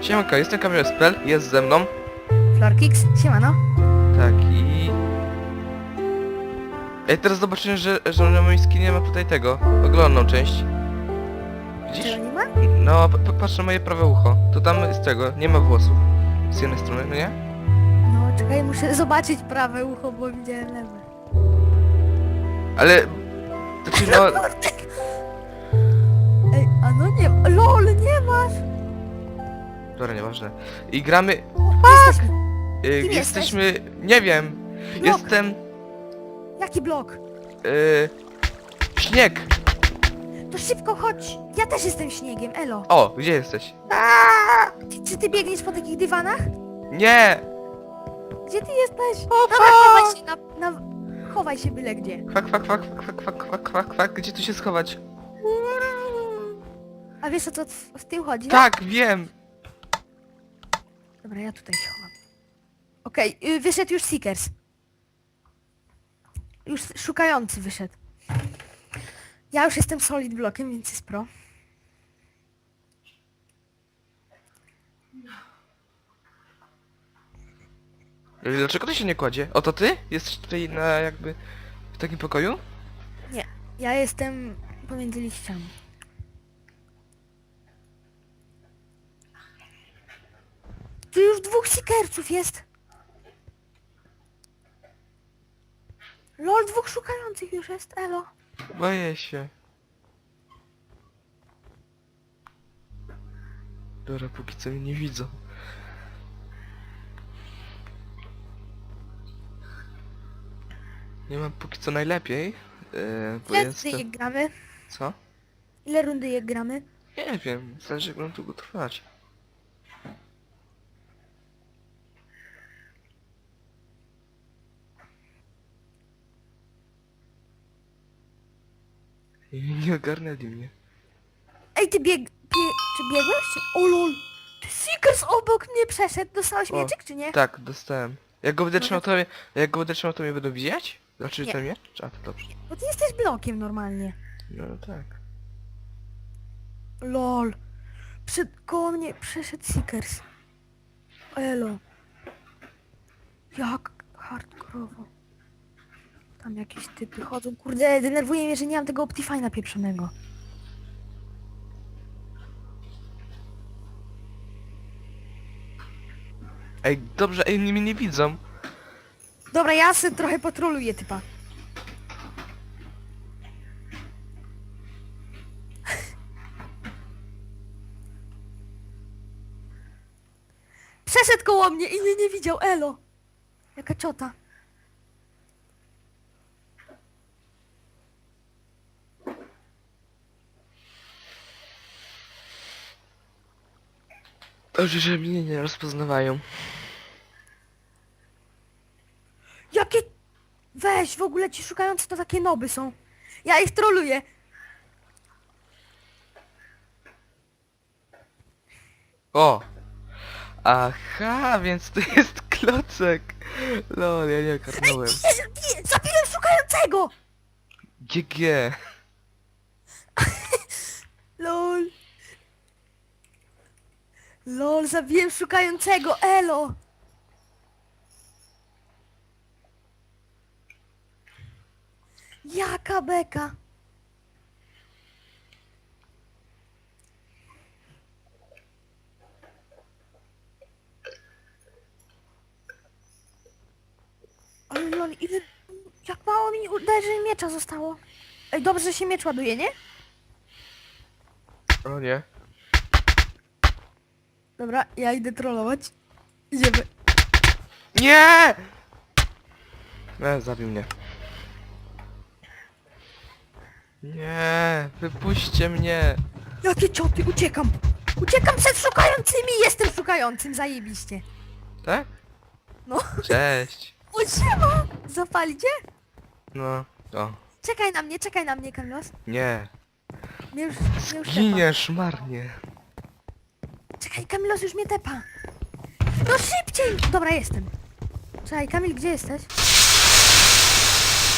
Siemanko, jestem Kamil Spell, jest ze mną. Florkix, siemano. Tak i... Ej, teraz zobaczyłem, że, że na moim skinie ma tutaj tego, oglądną część. Widzisz? Czego nie ma? No, p- p- patrz na moje prawe ucho. To tam jest tego, nie ma włosów. Z jednej strony, no nie? No czekaj, muszę zobaczyć prawe ucho, bo widziałem lewe. Ale... Znaczy no... Ej, a no nie, lol, nie masz. Dobra, nieważne. I gramy... Jesteśmy. Y, Kim jesteśmy... Nie wiem. Blok. Jestem... Jaki blok? Y, śnieg. To szybko chodź. Ja też jestem śniegiem, elo. O, gdzie jesteś? Ty, czy ty biegniesz po takich dywanach? Nie! Gdzie ty jesteś? Dobra, chowaj się na, na... Chowaj się byle gdzie. Kwak, kwak, kwak, kwak, kwak, kwak, kwak, kwak, gdzie tu się schować? A wiesz o co w, w tył chodzi? tak? Tak, wiem! Dobra, ja tutaj się chowam. Okej, y, wyszedł już Seekers. Już szukający wyszedł. Ja już jestem solid blokiem, więc jest pro. Dlaczego to się nie kładzie? O, to ty? Jesteś tutaj na jakby... w takim pokoju? Nie, ja jestem pomiędzy liściami. Tu już dwóch Seekersów jest. Lol, dwóch szukających już jest, elo. Boję się. Dobra, póki co mnie nie widzą. Nie mam póki co najlepiej, yy, bo Ile jestem... rundy jak gramy? Co? Ile rundy jak gramy? Nie wiem, zależy jak będą długo trwać. I Nie ogarnęli mnie. Ej, ty bieg... Bie... Czy biegłeś? Czy... O lol! Ty Seekers obok mnie przeszedł. Dostałeś O, mieczyk, czy nie? Tak, dostałem. Jak go będę No trzymał, to jak go będę trzymał, to mnie będą widzieć? Znaczy Nie. miecz? A, to dobrze. Bo ty jesteś blokiem normalnie. No tak. Lol. Przed... Koło mnie przeszedł Seekers. Elo. Jak hardkorowo. Tam jakieś typy chodzą. Kurde, denerwuje mnie, że nie mam tego Optifine'a pieprzonego. Ej, dobrze, ej, mnie nie widzą. Dobra, ja sobie trochę patroluję typa. Przeszedł koło mnie i mnie nie widział, elo. Jaka ciota. Że mnie nie rozpoznawają. Jakie... Weź, w ogóle ci szukający to takie noby są. Ja ich troluję. O! Aha, więc to jest klocek. Lol, ja nie ogarnąłem. Zabiłem szukającego! GG. LOL. LOL, zabiłem szukającego, elo! Jaka beka! Ale LOL, ile... Jak mało mi uderzeń miecza zostało. Ej, dobrze, się miecz ładuje, nie? O nie. Dobra, ja idę trollować. Idziemy. Nie! E, zabił mnie. Nie, wypuśćcie mnie. Jakie cioty, uciekam! Uciekam przed szukającymi! Jestem szukającym, zajebiście. Tak? No. Cześć. O, siema! Zapalicie? No, o. Czekaj na mnie, czekaj na mnie, Kamilos. Nie. Mnie już, mnie już tepa. Giniesz marnie. Czekaj, Kamilos już mnie tepa. No szybciej! Dobra, jestem. Czekaj, Kamil, gdzie jesteś?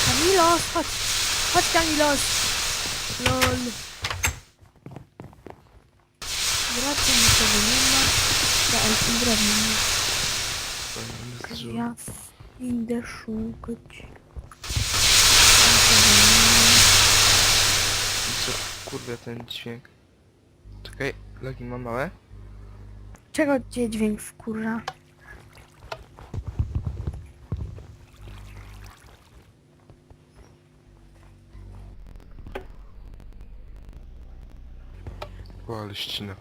Kamilos, chodź. Chodź, Kamilos. Lol. Wracam, nikogo nie ma. jestem drewnem. Ja idę szukać. Co kurwa ten dźwięk? Czekaj, lagi mam małe. Czego cię dźwięk wkurza? O, ale ścina.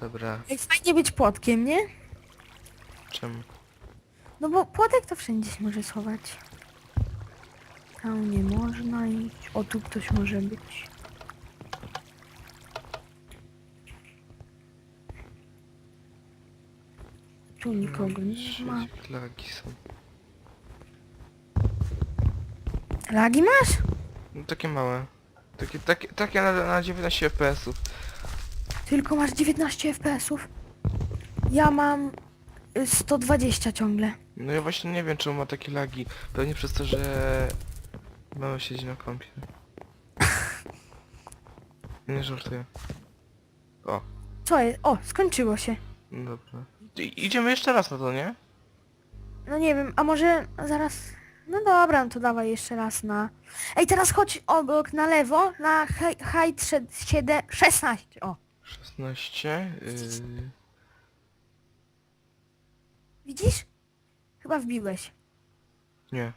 Dobra, Ej, fajnie być płotkiem, nie? czemu? No bo płotek to wszędzie się może schować. Tam nie można iść. O, tu ktoś może być. Tu nikogo nie ma. Lagi są. Lagi masz? No takie małe. Takie, takie, takie na, na 19 FPS-ów. Tylko masz 19 FPS-ów. Ja mam y, 120 ciągle. No ja właśnie nie wiem czemu ma takie lagi. Pewnie przez to, że... Mama siedzi na kompie. Nie żartuję. O, Co jest? O, skończyło się. no dobra. Idziemy jeszcze raz na to, nie? No nie wiem, a może zaraz... No dobra, no to dawaj jeszcze raz na... Ej, teraz chodź obok na lewo, na height 7, 16. O, 16. Yy... widzisz? Chyba wbiłeś. Nie.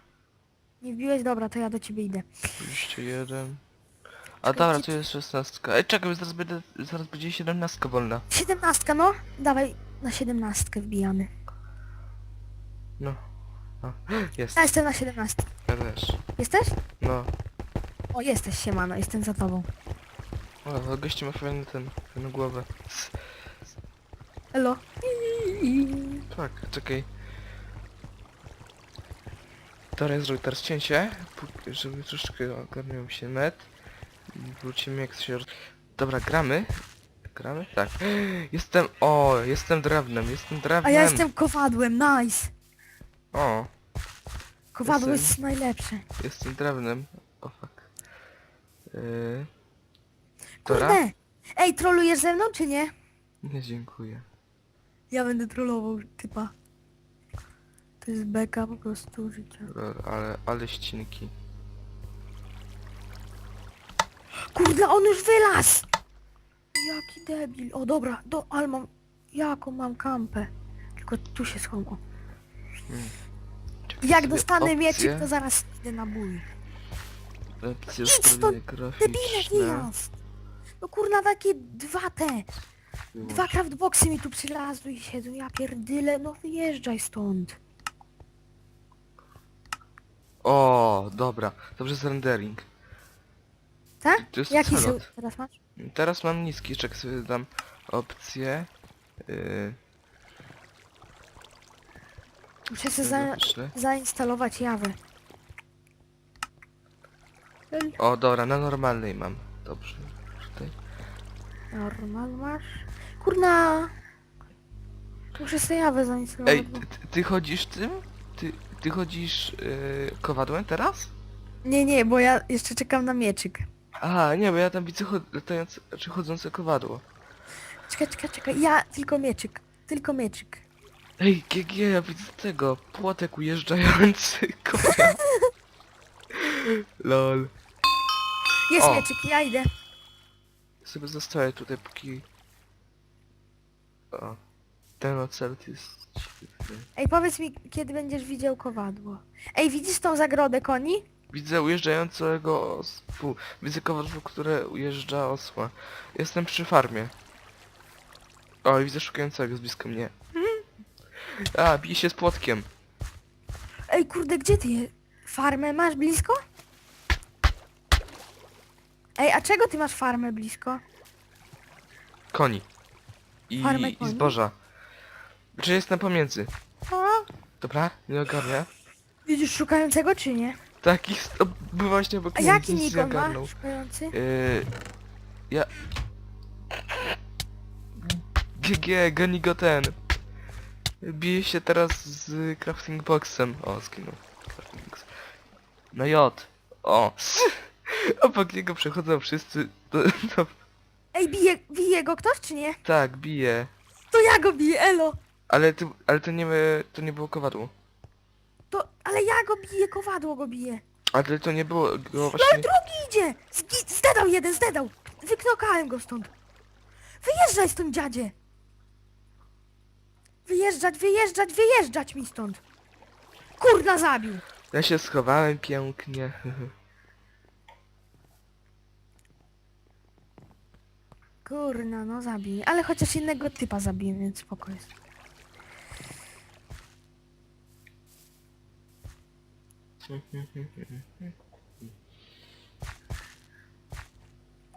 Nie wbiłeś? Dobra, to ja do ciebie idę. 21. A Czekaj, dobra, gdzie tu jest 16. Ej, czekaj, zaraz będzie, zaraz będzie 17 wolna. 17, no. Dawaj, na 17 wbijamy. No. O, jest. Ja jestem na 17. Ja też. Jesteś? No. O, jesteś, siemano, jestem za tobą. O, gości ma fajny ten, fajną głowę. Elo. Tak, czekaj. Ja zrobię teraz cięcie, pó- żeby troszeczkę ogarniał się net. Wrócimy jak się... roz- Dobra, gramy. Gramy? Tak. Jestem... O, jestem drewnem, jestem drewnem. A ja jestem kowadłem, nice. O, Kowadło Jestem- jest najlepsze. jestem drewnem. O fuck. Yy... Dobra? Kurde. Ej, trolujesz ze mną, czy nie? Nie, dziękuję. Ja będę trollował typa. To jest beka po prostu życia. Lol, Ale, ale ścinki. Kurde, on już wylazł! Jaki debil. O dobra, do, ale mam... Jaką mam kampę. Tylko tu się schowam. Czekaj Jak sobie dostanę opcje. mieczyk, to zaraz idę na bój. Opcje Idź ustawienia Debilek graficzne. jest! No kurna, takie dwa te. Dwa craftboxy mi tu przylazły i siedzą. Ja pierdyle, no wyjeżdżaj stąd. O, dobra. Dobrze z rendering. Tak? To jest Jaki są teraz masz? Teraz mam niski, czek sobie dam opcję. Yy, Muszę sobie za, zainstalować Jawę. O, dobra, na normalnej mam. Dobrze. Tutaj. Normal masz? Kurna! Muszę sobie Jawę zainstalować. Ej, bo- ty, ty- ty chodzisz tym? Ty, ty chodzisz yy, kowadłem teraz? Nie, nie, bo ja jeszcze czekam na mieczyk. A, nie, bo ja tam widzę chod latające, czy chodzące kowadło. Czekaj, czekaj, czekaj. Ja tylko mieczyk. Tylko mieczyk. Ej, GG, ja widzę tego. Płotek ujeżdżający konia. Lol. Jest O. mieczyk, ja idę. Sobie zostaję tutaj póki... O. Ten ocert jest świetny. Ej, powiedz mi, kiedy będziesz widział kowadło. Ej, widzisz tą zagrodę koni? Widzę ujeżdżającego os... Pu, widzę kowadło, które ujeżdża osła. Jestem przy farmie. O, widzę szukającego z blisko mnie. A, bije się z płotkiem. Ej, kurde, gdzie ty je? Farmę masz blisko? Ej, a czego ty masz farmę blisko? Koni. I, Farmę i koni? zboża. Czy jestem pomiędzy? A? Dobra, nie ogarnia. Widzisz szukającego, czy nie? Tak, o, był właśnie obok A jaki nic nie Nikon ogarnął. ma szukający? Yy, ja... GG, goni go ten. Bije się teraz z crafting boxem. O, skinął. Crafting box. No J. O. Obok niego przechodzą wszyscy. To, to, Ej, bije, bije go ktoś, czy nie? tak, bije. To ja go biję, elo! Ale ty, ale to nie, to nie było kowadło. To, ale ja go biję, kowadło go bije. Ale to nie było go No właśnie... drugi idzie! Zgi- zdedał jeden, zdedał! Wyknokałem go stąd. Wyjeżdżaj stąd, dziadzie! Wyjeżdżać, wyjeżdżać, wyjeżdżać mi stąd! Kurna zabił! Ja się schowałem pięknie. Kurna, no zabij. Ale chociaż innego typa zabiję, więc spoko jest.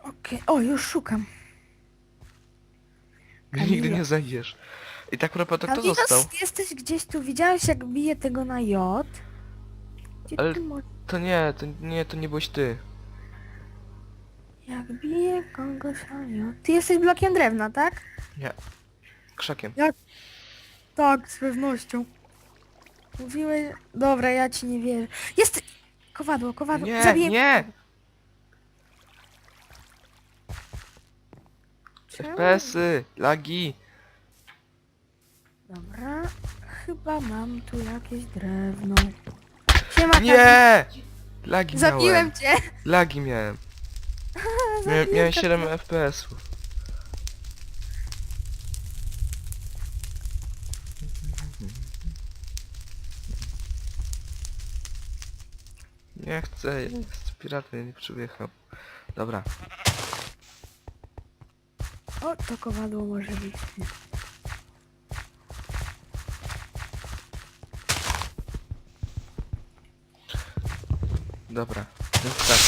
Okej, o już szukam. Nigdy Kamilo. nie zajdziesz. I tak to kto Kamilos, został? jesteś gdzieś tu, widziałeś jak bije tego na J? Gdzie Ale- ty mo- To nie, to nie, to nie byłeś ty. Jak bije kogoś na J? Ty jesteś blokiem drewna, tak? Nie. Krzakiem. Tak, z pewnością. Mówiłeś... Dobra, ja ci nie wierzę. Jest... Kowadło, kowadło. Nie, Zabiję... nie! Czemu? FPS-y, lagi. Dobra. Chyba mam tu jakieś drewno. Siema. Nie! Lagi Zabiłem miałem. cię! Lagi miałem. Mia miałem Kazi. 7 FPS-ów. Nie chcę, jest piratem, nie przyjechał. Dobra, O, to kowadło może być. dobra. Więc tak,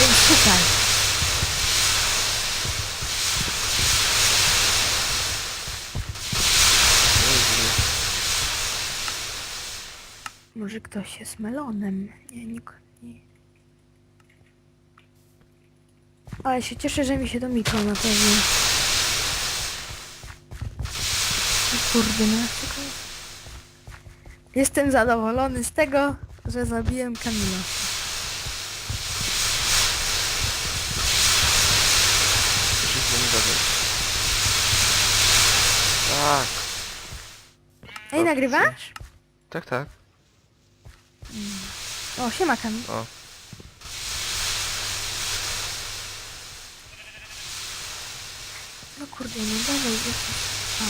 Więc szukaj. Może ktoś jest melonem. Nie, nikt nie. Ale się cieszę, że mi się to mikro na pewno. Kurde, no tylko... Jestem zadowolony z tego, że zabiłem Kamila. Tak, Ej, nagrywasz? tak, tak. O, siema Kamil. O, No kurde, no dalej jest. A.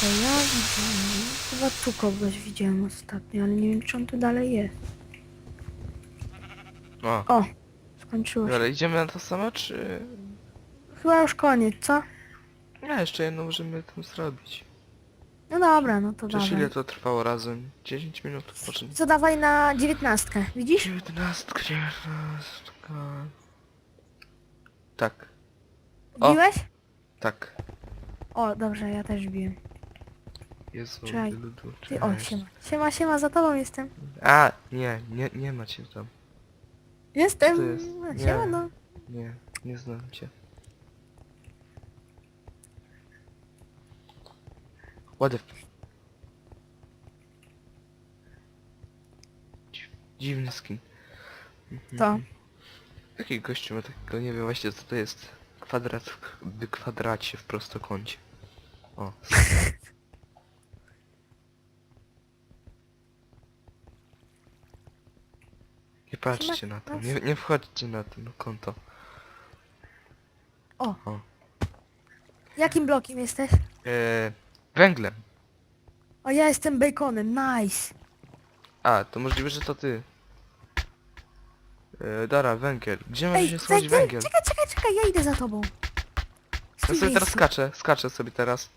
To ja widziałem. Chyba tu kogoś widziałem ostatnio, ale nie wiem czy on tu dalej jest. o. O, skończyło się. Ale idziemy na to samo, czy... Chyba już koniec, co? Nie, jeszcze jedno możemy tam zrobić. No dobra, no to Przecież ile dawaj. to trwało razem? 10 minut odpoczynku. Co dawaj na dziewiętnastkę, widzisz? Dziewiętnastka, dziewiętnastka... Tak, O. Biłeś? tak. O, dobrze, ja też biłem. Jezu, Czekaj, ludu, Ty, o, cześć. siema. Siema, siema, za tobą jestem. A, nie, nie, nie macie tam. Jestem. To jest- nie. Siema, no. Nie, nie znam cię. What the... Dziwny skin. To. Jaki gościu ma takiego, nie wiem właśnie co to jest. Kwadrat w kwadracie w prostokącie. O. Nie patrzcie na to, nie, nie wchodźcie na to no, konto. O. O. Jakim blokiem jesteś? Eee, węglem. O, ja jestem baconem, nice. A, to możliwe, że to ty. Eee, Dara, węgiel. Gdzie może się czekaj, schować węgiel? czekaj, czekaj, czekaj, ja idę za tobą. Ja sobie teraz miejscu. skaczę, skaczę sobie teraz.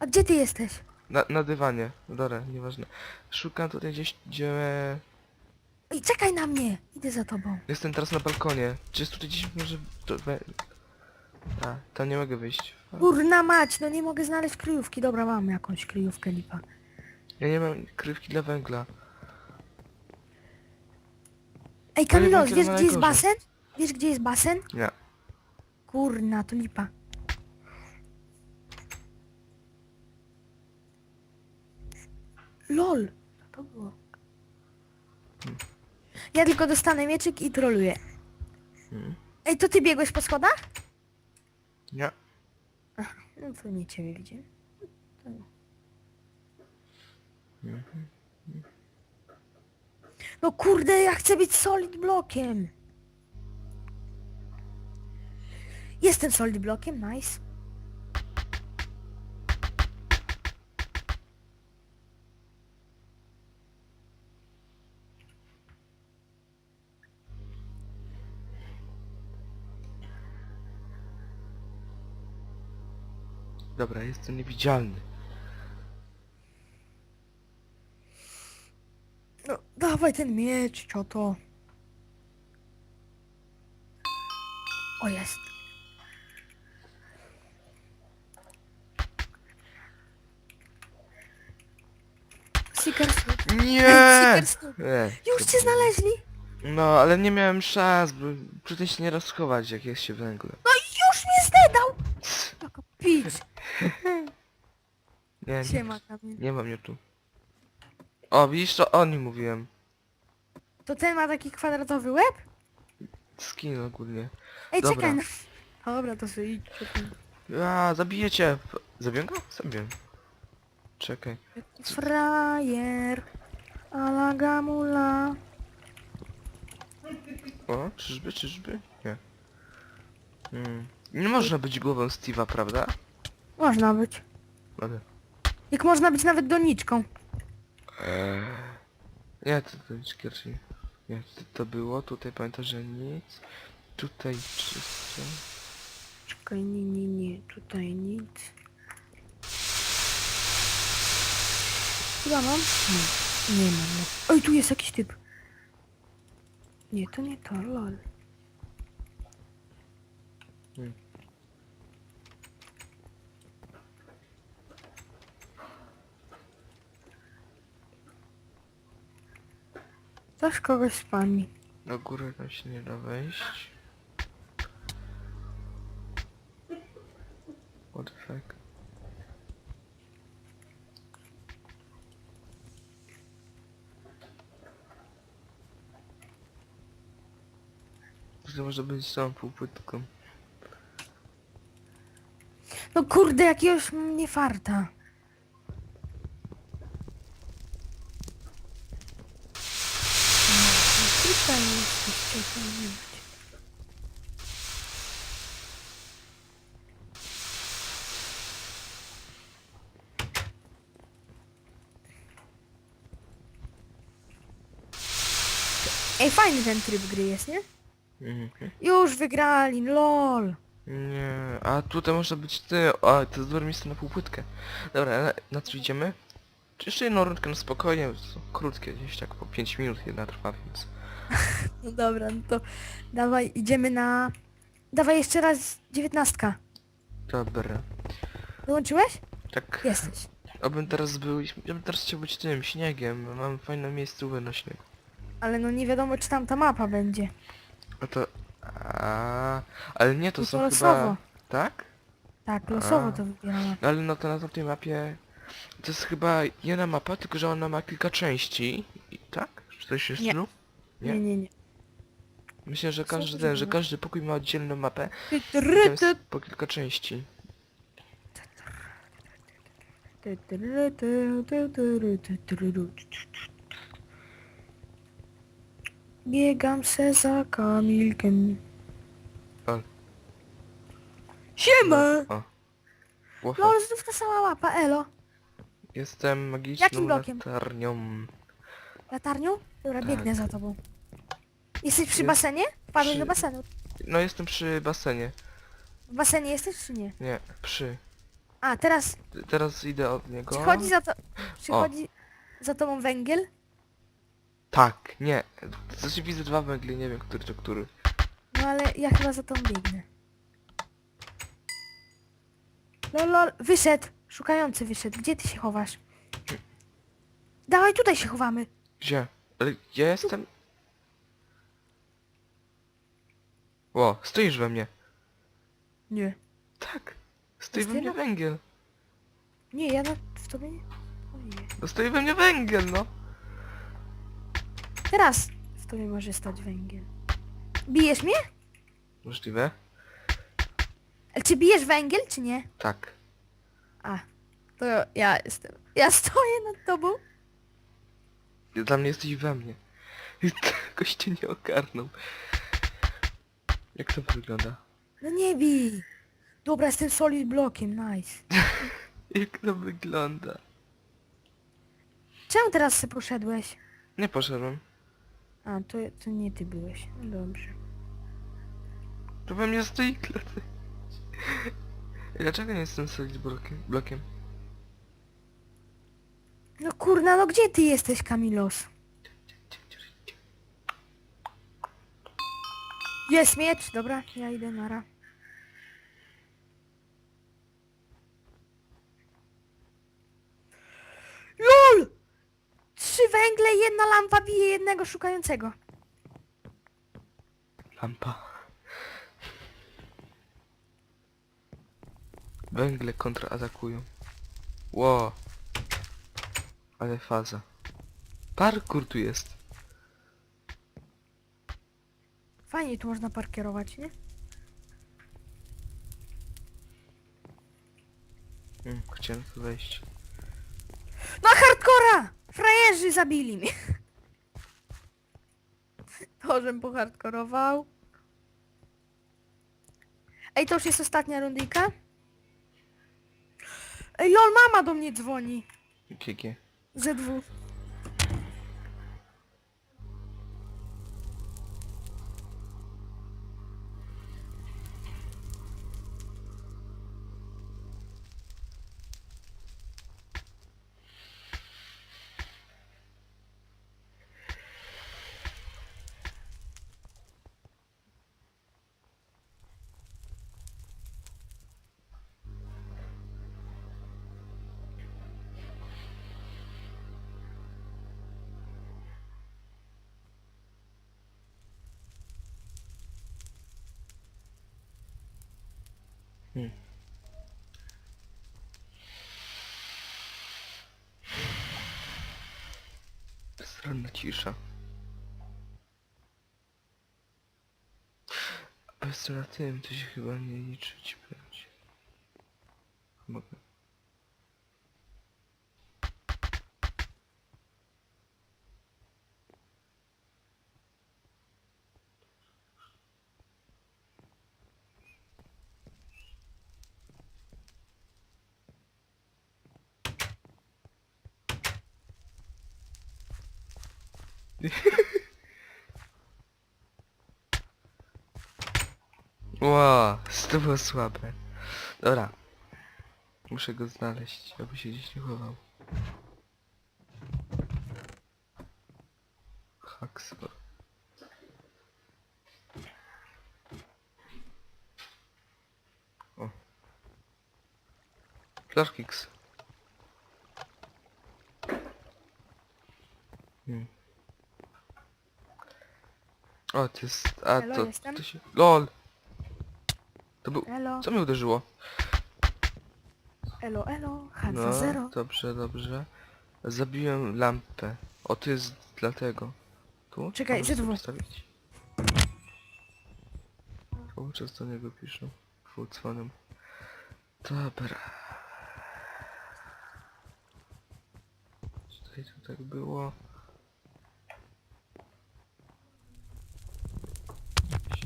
A gdzie ty jesteś? Na, na dywanie. Dobra, nieważne. Szukam tutaj gdzieś, gdzie... Ej, czekaj na mnie! Idę za tobą. Jestem teraz na balkonie. Czy jest tutaj gdzieś może... To, we... A, tam nie mogę wyjść. Kurna mać, no nie mogę znaleźć kryjówki. Dobra, mam jakąś kryjówkę, lipa. Ja nie mam krywki dla węgla. Ej, węgiel wiesz ma gdzie jest najgorzej. basen? Wiesz gdzie jest basen? Nie. Kurna, to lipa. LOL! Co to było? Ja tylko dostanę mieczyk i troluję. Hmm. Ej, to ty biegłeś po schodach? Nie. Ach. No to nie ciebie widzimy. To. No kurde, ja chcę być solid blokiem. Jestem solid blokiem, nice. Dobra, jestem niewidzialny. No, dawaj ten miecz, cioto. O, jest. Seekers. Nie! Seekers. Nie, Już cię znaleźli. No, ale nie miałem szans, bo tutaj się nie rozchować, jak jest się węgle. No i już mnie zdedał. Pić. Nie, nie, Siema, Kamil. nie mam mnie tu. O, widzisz, to o nim mówiłem. To ten ma taki kwadratowy łeb? Skin ogólnie. Ej, Dobra. czekaj. No. Dobra, to sobie idź. A, zabiję cię. Zabiję go? Zabiję. Czekaj. Frajer. Ala gamula. O, czyżby, czyżby? Nie. Hmm. Nie można być głową Steve'a, prawda? Można być. Ale... Jak można być nawet doniczką. Eee. Nie, to, to nic raczej... Nie, to, to było, tutaj pamiętam, że nic. Tutaj czysto. Czekaj, nie, nie, nie. Tutaj nic. Chyba mam? Nie. Nie mam. No. Oj, tu jest jakiś typ. Nie, to nie to, lol. Hmm. Też kogoś spami. Do góry tam się nie da wejść. What the fuck? To może być całą półpłytką. No kurde, jakiegoś mnie farta. Tutaj jest jeszcze to nie wiem. Ej, fajny ten tryb gry jest, nie? Mhm. Już wygrali, lol. Nie, a tutaj może być ty. A, to jest dobre miejsce na półpłytkę. Dobra, na, na co idziemy? Czy Jeszcze jedną rundkę na spokojnie, są krótkie, gdzieś tak po 5 minut jedna trwa, więc... No dobra, no to dawaj, idziemy na... Dawaj jeszcze raz dziewiętnastka. Dobra. Dołączyłeś? Tak, Jesteś. obym teraz był... Ja bym teraz chciał być tym, śniegiem. Mam fajne miejscówę na śniegu. Ale no nie wiadomo czy tam ta mapa będzie. A to... A, ale nie, to No są to chyba... losowo. Tak? Tak, losowo to wybieramy. No ale no to na tej mapie... To jest chyba jedna mapa, tylko że ona ma kilka części. I tak? Czy coś jest Nie. Nie? Nie, nie, nie. Myślę, że każdy to ten, że każdy pokój ma oddzielną mapę. Ty, tam ty, jest po kilka części. ty, ty, ty, ty, ru. Biegam se za Kamilkiem. Siema! O. Łofa. Lol, znów ta sama mapa, elo. Jestem magiczną Jakim blokiem? latarnią. Latarnią? Dobra, Tak. biegnę za tobą. Jesteś przy Jest basenie? Wpadłeś przy- do basenu. No jestem przy basenie. W basenie jesteś czy nie? Nie, przy. A, teraz T- Teraz idę od niego. przychodzi za to... Przychodzi za tobą węgiel? Tak, nie. Znaczy widzę dwa węgle, nie wiem który to który. No ale ja chyba za tą biegnę. Lol, lol, wyszedł. Szukający wyszedł. Gdzie ty się chowasz? Dawaj, tutaj się chowamy. Gdzie? Ale ja jestem... Ło, stoisz we mnie. Nie. Tak. Stoi we mnie węgiel. Nie, ja na, w tobie nie... Ojej. No stoi we mnie węgiel, no. Teraz w tobie może stać węgiel. Bijesz mnie? Możliwe? Ale czy bijesz węgiel, czy nie? Tak. A, to ja jestem. Ja stoję nad tobą. Dla mnie jesteś we mnie. I Jakoś cię nie ogarnął. Jak to wygląda? No nie bij. Dobra, jestem solid blokiem, nice. Jak to wygląda? Czemu teraz se poszedłeś? Nie poszedłem. A, to, to nie ty byłeś. No dobrze. To we mnie stoi klatek. Dlaczego nie jestem solid blokiem? blokiem? No kurna, no gdzie ty jesteś, Kamilos? Jest miecz, dobra, ja idę nara. LOL! Trzy węgle, jedna lampa bije jednego szukającego. Lampa. Węgle kontratakują. Ło. Ale faza. Parkour tu jest. Fajnie tu można parkierować, nie? Hmm, chciałem tu wejść. No hardcora! Frajerzy zabili mnie. To, żem pohardkorował. Ej, to już jest ostatnia rundika? Ej, lol, mama do mnie dzwoni. GG. Z2. Stronna cisza. Jestem na tym, to się chyba nie liczyć będzie. Mogę. Ło, to było słabe. Dobra. Muszę go znaleźć, aby się gdzieś nie chował. Haxor. O. Flarkix. Hmm. O, to jest... A, Elo, to, to się... LOL! To był... Elo, Co mnie uderzyło? elo, elo, Hansa No, Zero. dobrze, dobrze. Zabiłem lampę. O, to jest dlatego. Tu? Czekaj, Możesz ZW. sobie postawić. Cały czas do niego piszą. Full dzwonem. Dobra. Tutaj to tak było.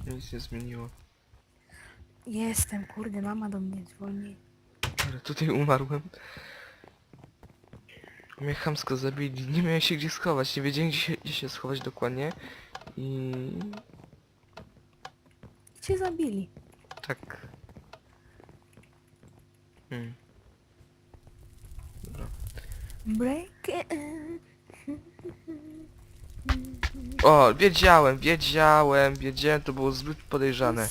Się nic nie zmieniło. Jestem, kurde, mama do mnie dzwoni. Ale tutaj umarłem. Mnie chamsko zabili, nie miałem się gdzie schować, nie wiedziałem gdzie się, gdzie się schować dokładnie. I... Cię zabili. tak. Hmm. Dobra. Break it. O, wiedziałem, wiedziałem, wiedziałem, to było zbyt podejrzane.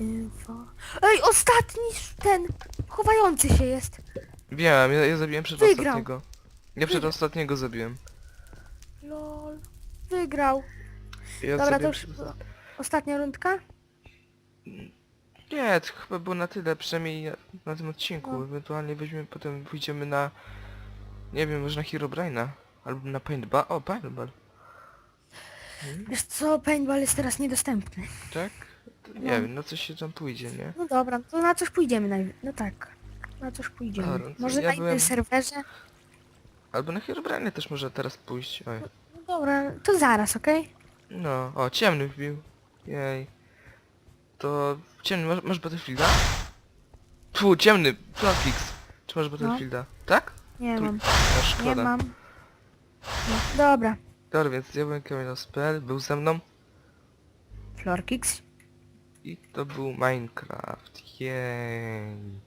Info. Ej, ostatni sz- ten chowający się jest. Wiem, ja, ja zabiłem przedostatniego. Ja przedostatniego zabiłem. Lol. Wygrał. Ja Dobra, to zabiłem już przedostatniego. ostatnia rundka? Nie, to chyba było na tyle, przynajmniej na, na tym odcinku. No. Ewentualnie weźmiemy, potem pójdziemy na... Nie wiem, może na Herobrine'a. Albo na Paintball. O, Paintball. Wiesz co, paintball jest teraz niedostępny. Tak? Nie No. wiem, no coś się tam pójdzie, nie? No dobra, to na coś pójdziemy naj... No tak. Na coś pójdziemy. Dobra, to Może ja na innym byłem- serwerze? Albo na Herobrine też może teraz pójść. Oj. No dobra, to zaraz, okej? No, o, ciemny wbił. Jej. To ciemny, masz, masz Battlefielda? Fu, ciemny, Plotfix. Czy masz Battlefielda? Tak? Nie Tu- mam, No, nie szkoda. mam. No, dobra. Dobra, więc ja byłem Kamil Spell, był ze mną Florkix. i to był Minecraft. Jej.